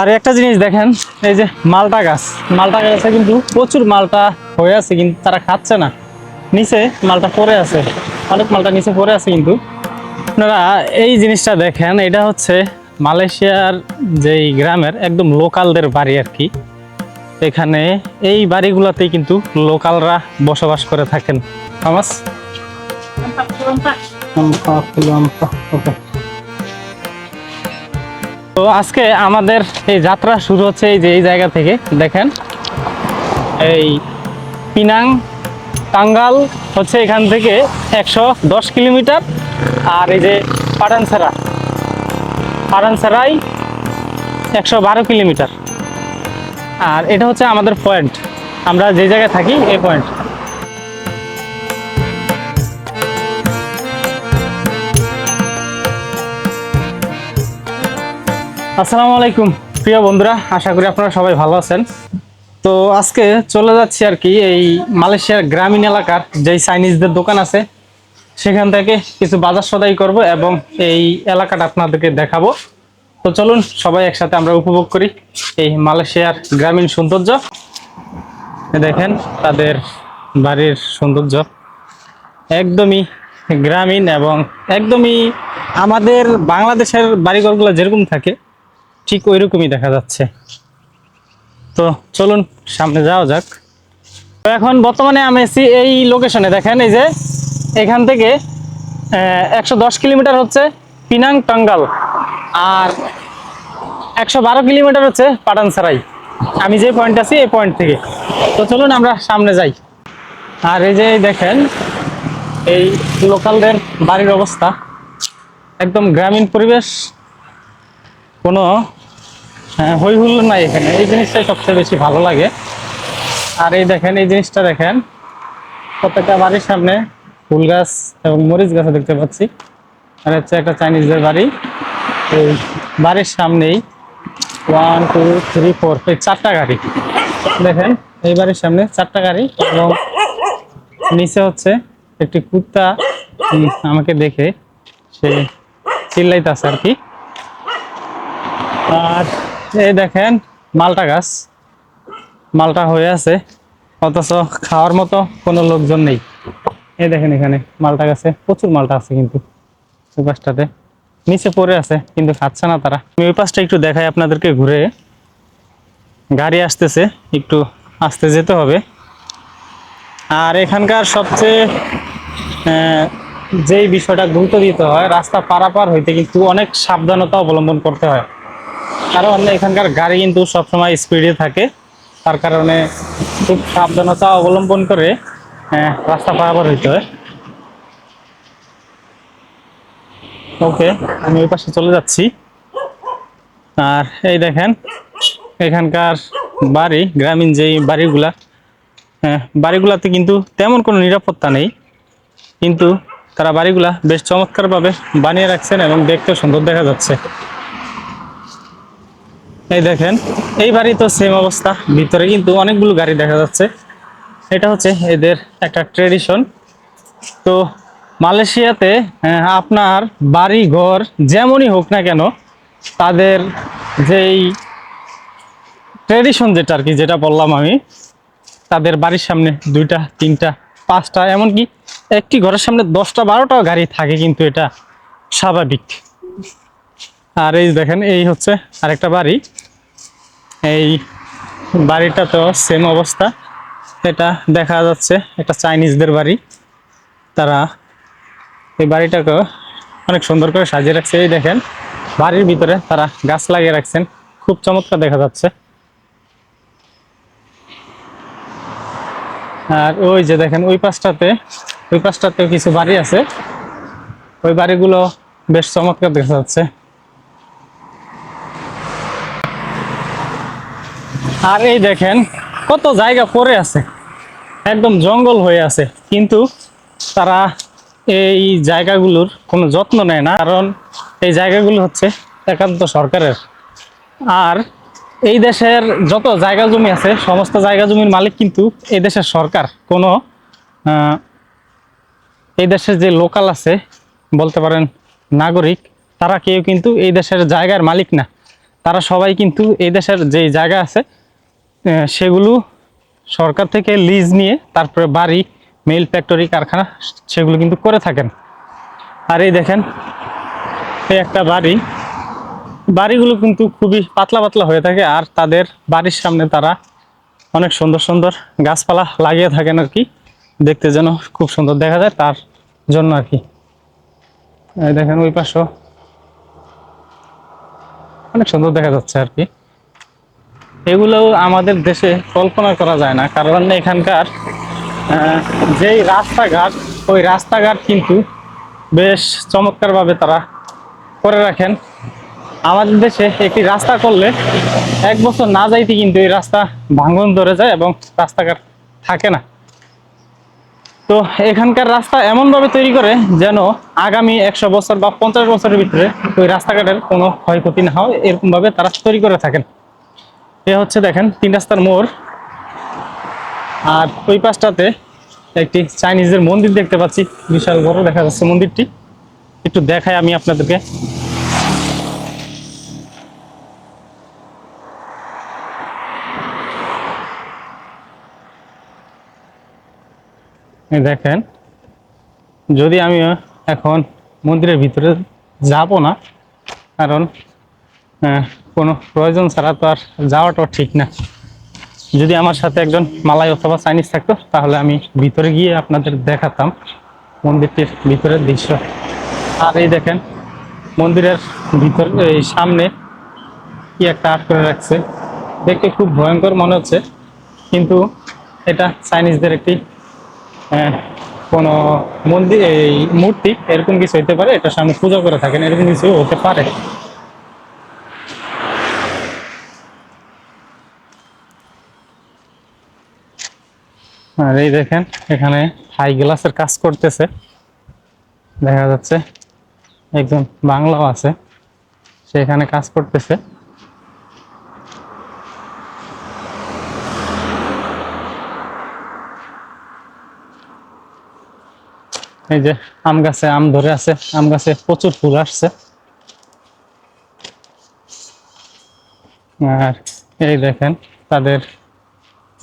আর একটা জিনিস দেখেন, এই যে মালটা গাছ। মালটা গাছে কিন্তু প্রচুর মালটা হয়ে আছে, কিন্তু তারা খাচ্ছে না। নিচে মালটা পড়ে আছে। অনেক মালটা নিচে পড়ে আছে কিন্তু। আপনারা এই জিনিসটা দেখেন, এটা হচ্ছে মালয়েশিয়ার যেই গ্রামের একদম লোকালদের বাড়ি আর কি। এখানে এই বাড়িগুলোতেই কিন্তু লোকালরা বসবাস করে থাকেন। থামাস ওকে তো আজকে আমাদের এই যাত্রা শুরু হচ্ছে এই যে এই জায়গা থেকে, দেখেন। এই পিনাং টাঙ্গাল হচ্ছে এখান থেকে একশো দশ কিলোমিটার, আর এই যে পাটানসারা পাটানসারাই একশো বারো কিলোমিটার। আর এটা হচ্ছে আমাদের পয়েন্ট। আমরা যে জায়গায় থাকি, এই পয়েন্ট। আসসালামু আলাইকুম, প্রিয় বন্ধুরা, আশা করি আপনারা সবাই ভালো আছেন। তো আজকে চলে যাচ্ছি আর কি এই মালয়েশিয়ার গ্রামীণ এলাকার যেই চাইনিজদের দোকান আছে, সেখান থেকে কিছু বাজার সদাই করব এবং এই এলাকাটা আপনাদেরকে দেখাবো। তো চলুন, সবাই একসাথে আমরা উপভোগ করি এই মালয়েশিয়ার গ্রামীণ সৌন্দর্য। দেখেন, তাদের বাড়ির সৌন্দর্য। একদমই গ্রামীণ এবং একদমই আমাদের বাংলাদেশের বাড়িঘরগুলো যেরকম থাকে ঠিক ওই রকমই দেখা যাচ্ছে। তো চলুন, সামনে যাওয়া যাক। তো এখন বর্তমানে আমি আছি এই লোকেশনে দেখেন এই যে এখান থেকে একশো দশ কিলোমিটার হচ্ছে পিনাং টাঙ্গাল আর একশো বারো কিলোমিটার হচ্ছে পাটানসারাই। আমি যে পয়েন্ট আছি, এই পয়েন্ট থেকে। তো চলুন আমরা সামনে যাই। আর এই যে দেখেন, এই লোকালদের বাড়ির অবস্থা। একদম গ্রামীণ পরিবেশ। কোনো হ্যাঁ, হই হুল্লো নাই এখানে। এই জিনিসটাই সবচেয়ে বেশি ভালো লাগে। আর এই দেখেন এই জিনিসটা দেখেন। প্রত্যেকটা বাড়ির সামনে ফুল গাছ এবং মরিচ গাছ দেখতে পাচ্ছি। আর হচ্ছে একটা চাইনিজদের বাড়ি। এই বাড়ির সামনেই ওয়ান টু থ্রি ফোর এই চারটা গাড়ি। দেখেন এই বাড়ির সামনে চারটা গাড়ি এবং নিচে হচ্ছে একটি কুত্তা। আমাকে দেখে সে চিল্লাইতেছে আর কি। আর এই দেখেন, মালটা গাছ। মালটা হয়ে আছে। অথচ খাওয়ার মতো কোনো লোকজন নেই। এই দেখেন এখানে মালটা গাছে, প্রচুর মালটা আছে কিন্তু ওই পাশটাতে। নিচে পড়ে আছে, কিন্তু খাচ্ছে না তারা। আমি ওই পাশটা একটু দেখাই আপনাদেরকে ঘুরে। গাড়ি আসতেছে, একটু আসতে যেতে হবে। আর এখানকার সবচেয়ে যেই বিষয়টা গুরুত্ব দিতে হয়, রাস্তা পারাপার হইতে কিন্তু অনেক সাবধানতা অবলম্বন করতে হয়। কারণ এখানকার গাড়ি কিন্তু সবসময় স্পিডে থাকে। তার কারণে খুব সাবধানতা অবলম্বন করে আহ, রাস্তা পারাপার হইতে হয়। ওকে আমি ওই পাশে চলে যাচ্ছি। আর এই দেখেন এখানকার বাড়ি গ্রামীণ যেই বাড়িগুলা হ্যাঁ বাড়িগুলাতে কিন্তু তেমন কোনো নিরাপত্তা নেই। কিন্তু তারা বাড়িগুলা বেশ চমৎকারভাবে বানিয়ে রাখছেন এবং দেখতে সুন্দর দেখা যাচ্ছে। এই দেখেন এই বাড়ি তো সেম অবস্থা। ভিতরে কিন্তু অনেকগুলো গাড়ি দেখা যাচ্ছে। এটা হচ্ছে এদের একটা ট্রেডিশন তো মালয়েশিয়াতে আপনার বাড়ি ঘর যেমনই হোক না কেন, তাদের যেই ট্রেডিশন যেটা আর কি যেটা বললাম আমি, তাদের বাড়ির সামনে দুইটা, তিনটা, পাঁচটা, এমনকি একটি ঘরের সামনে দশটা বারোটা গাড়ি থাকে কিন্তু এটা স্বাভাবিক। আর এই দেখেন, এই হচ্ছে আরেকটা বাড়ি। এই বাড়িটা তো সেম অবস্থা। এটা দেখা যাচ্ছে, একটা চাইনিজদের বাড়ি। তারা এই বাড়িটাকে অনেক সুন্দর করে সাজিয়ে রাখছে। এই দেখেন, বাড়ির ভিতরে তারা গাছ লাগিয়ে রাখছেন। খুব চমৎকার দেখা যাচ্ছে। আর ওই যে দেখেন, ওই পাশটাতে, ওই পাশটাতেও কিছু বাড়ি আছে। ওই বাড়িগুলো বেশ চমৎকার দেখা যাচ্ছে। আর এই দেখেন, কত জায়গা পড়ে আছে। একদম জঙ্গল হয়ে আছে, কিন্তু তারা এই জায়গাগুলোর কোনো যত্ন নেয় না, কারণ এই জায়গাগুলো হচ্ছে একান্ত সরকারের। আর এই দেশের যত জায়গা জমি আছে, সমস্ত জায়গা জমির মালিক কিন্তু এই দেশের সরকার। কোনো এই দেশের যে লোকাল আছে, বলতে পারেন নাগরিক, তারা কেউ কিন্তু এই দেশের জায়গার মালিক না। তারা সবাই কিন্তু এই দেশের যে জায়গা আছে সেগুলো সরকার থেকে লিজ নিয়ে তারপরে বাড়ি মেল ফ্যাক্টরি কারখানা, সেগুলো কিন্তু করে থাকেন। আর এই দেখেন, এই একটা বাড়ি। বাড়িগুলো কিন্তু খুবই পাতলা পাতলা হয়ে থাকে আর তাদের বাড়ির সামনে তারা অনেক সুন্দর সুন্দর গাছপালা লাগিয়ে থাকেন আর কি। দেখতে যেন খুব সুন্দর দেখা যায় তার জন্য আর কি। দেখেন ওই পাশেও অনেক সুন্দর দেখা যাচ্ছে আর কি। এগুলো আমাদের দেশে কল্পনা করা যায় না। কারণ এখানকার যেই রাস্তাঘাট, ওই রাস্তাঘাট কিন্তু বেশ চমৎকারভাবে তারা করে রাখেন। আমাদের দেশে একটি রাস্তা করলে এক বছর না যাইতে কিন্তু এই রাস্তা ভাঙন ধরে যায় এবং রাস্তাঘাট থাকে না। তো এখানকার রাস্তা এমনভাবে তৈরি করে যেন আগামী একশো বছর বা পঞ্চাশ বছরের ভিতরে ওই রাস্তাঘাটের কোনো ক্ষয়ক্ষতি না হয়, এরকমভাবে তারা তৈরি করে থাকেন। এ হচ্ছে দেখেন, তিন রাস্তার মোড়। আর ওই পাশটাতে একটি চাইনিজের মন্দির দেখতে পাচ্ছি। বিশাল বড় দেখা যাচ্ছে মন্দিরটি। একটু দেখাই আমি আপনাদেরকে। দেখেন, যদি আমি এখন মন্দিরের ভিতরে যাব না, কারণ কোনো প্রয়োজন ছাড়া তো আর যাওয়াটাও ঠিক না। যদি আমার সাথে একজন মালাই অথবা চাইনিজ থাকতো তাহলে আমি ভিতরে গিয়ে আপনাদের দেখাতাম মন্দিরটির ভিতরের দৃশ্য। আর এই দেখেন মন্দিরের ভিতর এই সামনে কি একটা আর্ট করে রাখছে। দেখতে খুব ভয়ঙ্কর মনে হচ্ছে কিন্তু এটা চাইনিজদের একটি আহ, কোনো মন্দির এই মূর্তি এরকম কিছু হতে পারে এটার সামনে পূজা করে থাকেন এরকম কিছু হতে পারে। আর এই দেখেন, এখানে হাই গ্লাসের কাজ করতেছে। দেখা যাচ্ছে, একজন বাংলাও আছে, সে এখানে কাজ করতেছে। এই যে আম গাছে আম ধরে আছে, আম গাছে প্রচুর ফুল আসছে। আর এই দেখেন, তাদের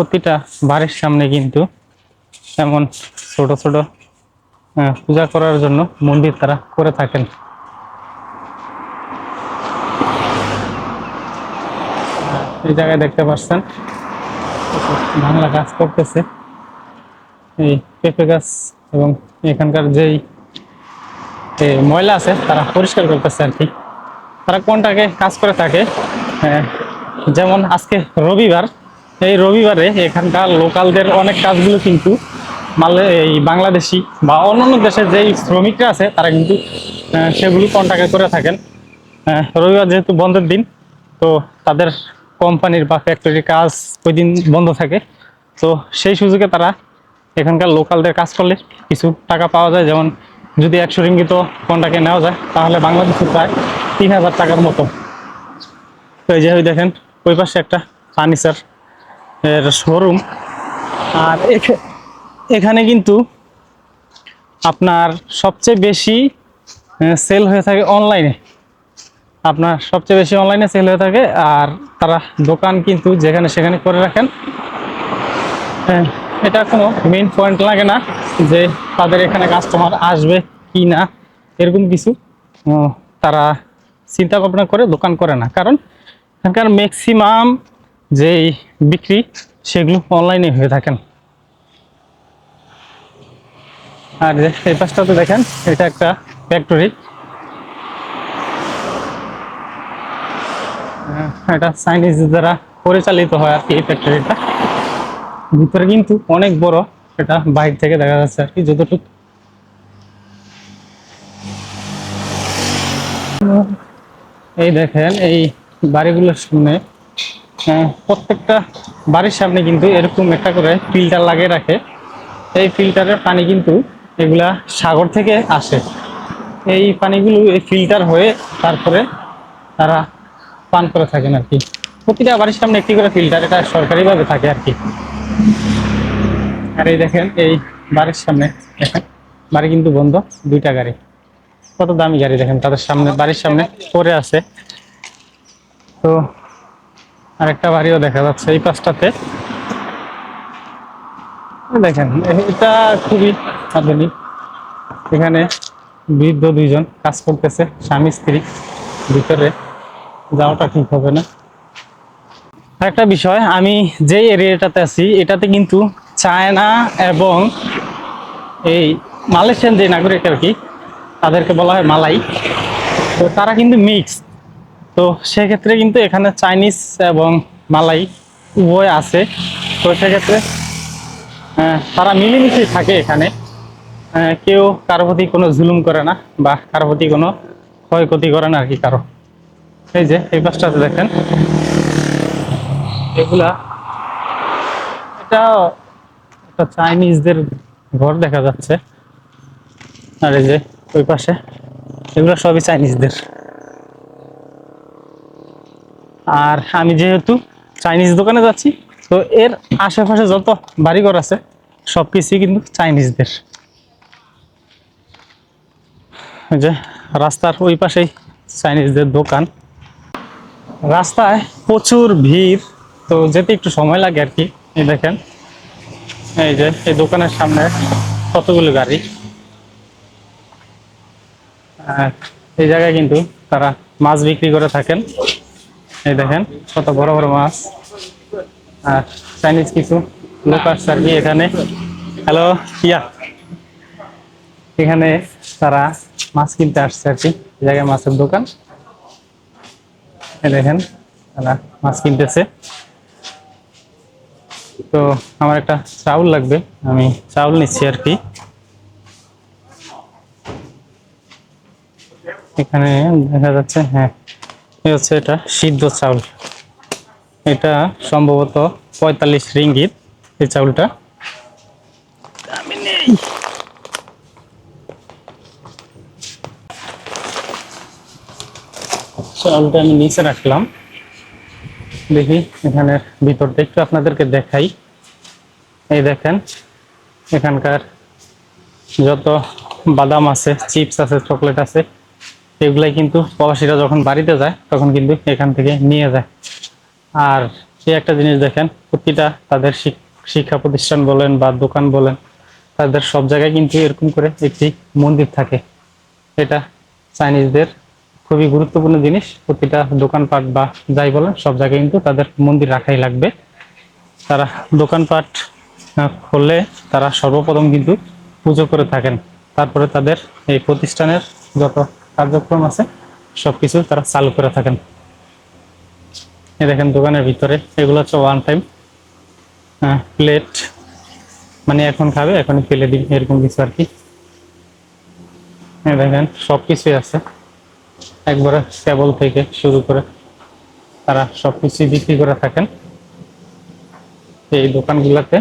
প্রতিটা বাড়ির সামনে কিন্তু এমন ছোট ছোট পূজা করার জন্য মন্দির তারা করে থাকেন। এই জায়গায় দেখতে পাচ্ছেন, বাংলা কাজ করতেছে এই পেঁপে গাছ এবং এখানকার যেই ময়লা আছে, তারা পরিষ্কার করতেছে আর কি। তারা কোনটাকে কাজ করে থাকে যেমন আজকে রবিবার এই রবিবারে এখানকার লোকালদের অনেক কাজগুলো কিন্তু মালে এই বাংলাদেশি বা অন্যান্য দেশের যেই শ্রমিকরা আছে, তারা কিন্তু সেগুলো কন্ট্যাক্টে করে থাকেন। রবিবার যেহেতু বন্ধের দিন, তো তাদের কোম্পানির বা ফ্যাক্টরির কাজ ওই দিন বন্ধ থাকে। তো সেই সুযোগে তারা এখানকার লোকালদের কাজ করলে কিছু টাকা পাওয়া যায়। যেমন যদি একশো রিঙ্গিত কন্টাকে নেওয়া যায়, তাহলে বাংলাদেশে প্রায় তিন হাজার টাকার মতো। তো এই যে দেখেন, ওই পাশে একটা ফার্নিচার এর শোরুম আর এখা- এখানে কিন্তু আপনার সবচেয়ে বেশি সেল হয়ে থাকে অনলাইনে আপনার সবচেয়ে বেশি অনলাইনে সেল হয়ে থাকে, আর তারা দোকান কিন্তু যেখানে সেখানে করে রাখেন। এটা কোনো মেইন পয়েন্ট লাগে না যে তাদের এখানে কাস্টমার আসবে কি না, এরকম কিছু তারা চিন্তা ভাবনা করে দোকান করে না। কারণ এখানকার ম্যাক্সিমাম যেই বিক্রি সেগুলো অনলাইনে হয়ে থাকেন। আর এই পাশটাতে দেখেন, এটা একটা ফ্যাক্টরি এটা চাইনিজ দ্বারা পরিচালিত হয় আর কি এই ফ্যাক্টরিটা ভিতরে কিন্তু অনেক বড়, এটা বাইরে থেকে দেখা যাচ্ছে আর কি যতটুকু। এই দেখেন, এই বাড়িগুলোর সামনে প্রত্যেকটা বাড়ির সামনে কিন্তু এরকম একটা করে ফিল্টার লাগিয়ে রাখে। এই ফিল্টারের পানি কিন্তু এগুলা সাগর থেকে আসে। এই পানিগুলো এই ফিল্টার হয়ে তারপরে তারা পান করে থাকেন আর কি। প্রতিটা বাড়ির সামনে একটি করে ফিল্টার এটা সরকারিভাবে থাকে আর কি। আর এই দেখেন, এই বাড়ির সামনে দেখেন, বাড়ি কিন্তু বন্ধ, দুইটা গাড়ি। কত দামি গাড়ি দেখেন, তাদের সামনে, বাড়ির সামনে পড়ে আছে। তো আরেকটা বাড়িও দেখা যাচ্ছে এই পাশটাতে। দেখেন, এটা খুবই আধুনিক। এখানে বৃদ্ধ দুইজন কাজ করতেছে, স্বামী, স্ত্রী ভিতরে। যাওয়াটা ঠিক হবে না। একটা বিষয়, আমি যে এরিয়াটাতে আছি, এটাতে কিন্তু চায়না এবং এই মালয়েশিয়ান যে নাগরিক আর কি, তাদেরকে বলা হয় মালাই। তো তারা কিন্তু মিক্স তো সেক্ষেত্রে কিন্তু এখানে চাইনিজ এবং মালাই উভয় আছে। তো সেক্ষেত্রে তারা মিলেমিশে থাকে এখানে। কেউ কারও প্রতি কোনো জুলুম করে না বা কারও প্রতি কোনো ক্ষয়ক্ষতি করে না আর কি কারও। এই যে, এই পাশটাতে দেখেন। এগুলা এটা একটা চাইনিজদের ঘর দেখা যাচ্ছে। আর এই যে, ওই পাশে, এগুলো সবই চাইনিজদের। আর আমি যেহেতু চাইনিজ দোকানে যাচ্ছি, তো এর আশেপাশে যত বাড়িঘর আছে, সব কিছুই কিন্তু চাইনিজদের যে রাস্তার ওই পাশেই চাইনিজদের দোকান। রাস্তায় প্রচুর ভিড়, তো যেতে একটু সময় লাগে আর কি, এই দেখেন। এই যে এই দোকানের সামনে কতগুলো গাড়ি। আর এই জায়গায় কিন্তু তারা মাছ বিক্রি করে থাকেন। এই দেখেন, কত বড় বড় মাছ। আর চাইনিজ কিছু লোক আসছে আর কি এখানে। Hello yeah. এখানে তারা মাছ কিনতে আসছে আর কি জায়গায় মাছের দোকান। দেখেন, তারা মাছ কিনতেছে। তো আমার একটা চাউল লাগবে, আমি চাউল নিচ্ছি আর কি। এখানে দেখা যাচ্ছে হ্যাঁ এই হচ্ছে এটা সিদ্ধ চাউল। এটা সম্ভবত পঁয়তাল্লিশ রিঙ্গিত এই চাউলটা। আমি নেই। চাউলটা আমি নিচে রাখলাম। দেখি এখানের ভিতরটা একটু আপনাদেরকে দেখাই। এই দেখেন, এখানকার যত বাদাম আছে, চিপস আছে, চকলেট আছে এগুলাই কিন্তু প্রবাসীরা যখন বাড়িতে যায়, তখন কিন্তু এখান থেকে নিয়ে যায়। আর এই একটা জিনিস দেখেন, প্রতিটা তাদের শিক্ষা প্রতিষ্ঠান বলেন বা দোকান বলেন, তাদের সব জায়গায় কিন্তু এরকম করে একটি মন্দির থাকে। এটা চাইনিজদের খুবই গুরুত্বপূর্ণ জিনিস। প্রতিটা দোকানপাট বা যাই বলেন, সব জায়গায় কিন্তু তাদের মন্দির রাখাই লাগবে। তারা দোকানপাট খুললে তারা সর্বপ্রথম কিন্তু পুজো করে থাকেন। তারপরে তাদের এই প্রতিষ্ঠানের যত কার্যক্রম আছে সব কিছু তারা চালু করে থাকেন। এই দেখেন দোকানের ভিতরে, এগুলো হচ্ছে ওয়ান টাইম প্লেট মানে এখন খাবে, এখনই ফেলে দিন এরকম কিছু আর কি। দেখেন সব কিছুই আছে। একবারে কেবল থেকে শুরু করে তারা সব কিছুই বিক্রি করে থাকেন। এই দোকানগুলোতে।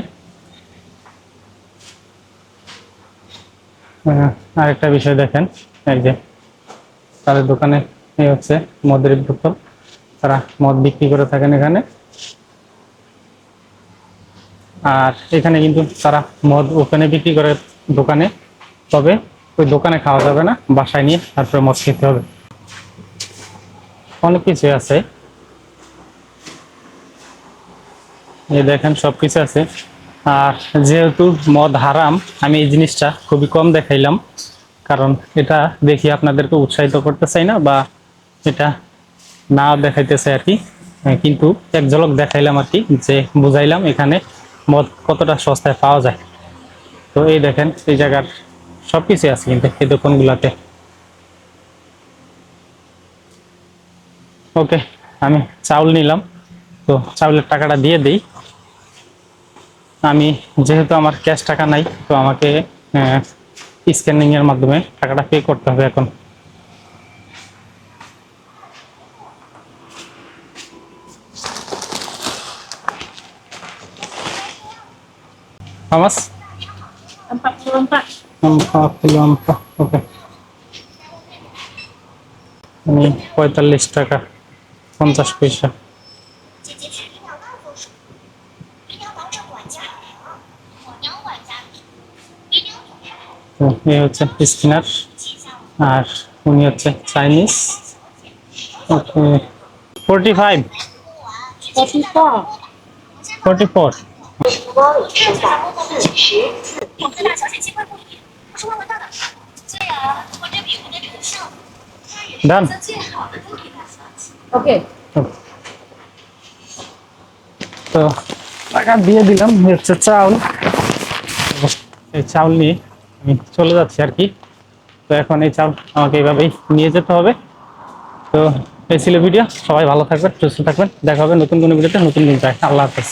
আরেকটা বিষয় দেখেন, এই যে তাদের দোকানে হচ্ছে মদের বোতল তারা মদ বিক্রি করে থাকেন এখানে। আর এখানে কিন্তু তারা মদ ওখানে বিক্রি করে দোকানে। তবে ওই দোকানে খাওয়া যাবে না, বাসায় নিয়ে তারপরে মদ খেতে হবে। অনেক কিছু আছে। এই দেখেন সবকিছু আছে। আর যেহেতু মদ হারাম, আমি এই জিনিসটা খুবই কম দেখাইলাম। কারণ এটা দেখি আপনাদেরকে উৎসাহিত করতে চাই না বা এটা না দেখাইতে চাই আর কি। কিন্তু এক ঝলক দেখাইলাম আর কি, যে বুঝাইলাম এখানে মদ কতটা সস্তায় পাওয়া যায়। তো এই দেখেন, এই জায়গার সব কিছু আছে কিন্তু এই দোকানগুলাতে। ওকে, আমি চাউল নিলাম। তো চাউলের টাকাটা দিয়ে দিই। আমি যেহেতু আমার ক্যাশ টাকা নাই, তো আমাকে স্ক্যানিং এর মাধ্যমে টাকাটা পে করতে হবে এখন Hamas? 44 Empat puluh empat. Oke. Ini পঁয়তাল্লিশ টাকা পঞ্চাশ পয়সা 姐 তো এ হচ্ছে স্পিনার আর উনি হচ্ছে Chinese. Okay forty five forty four done okay তো টাকা দিয়ে দিলাম হচ্ছে চাউল। এই চাউল নিয়ে আমি চলে যাচ্ছি আর কি। তো এখন এই চাপ আমাকে এইভাবেই নিয়ে যেতে হবে। তো এই ছিল ভিডিও। সবাই ভালো থাকবেন, সুস্থ থাকবেন। দেখা হবে নতুন কোনো ভিডিওতে, নতুন দিন আল্লাহ হাফেজ।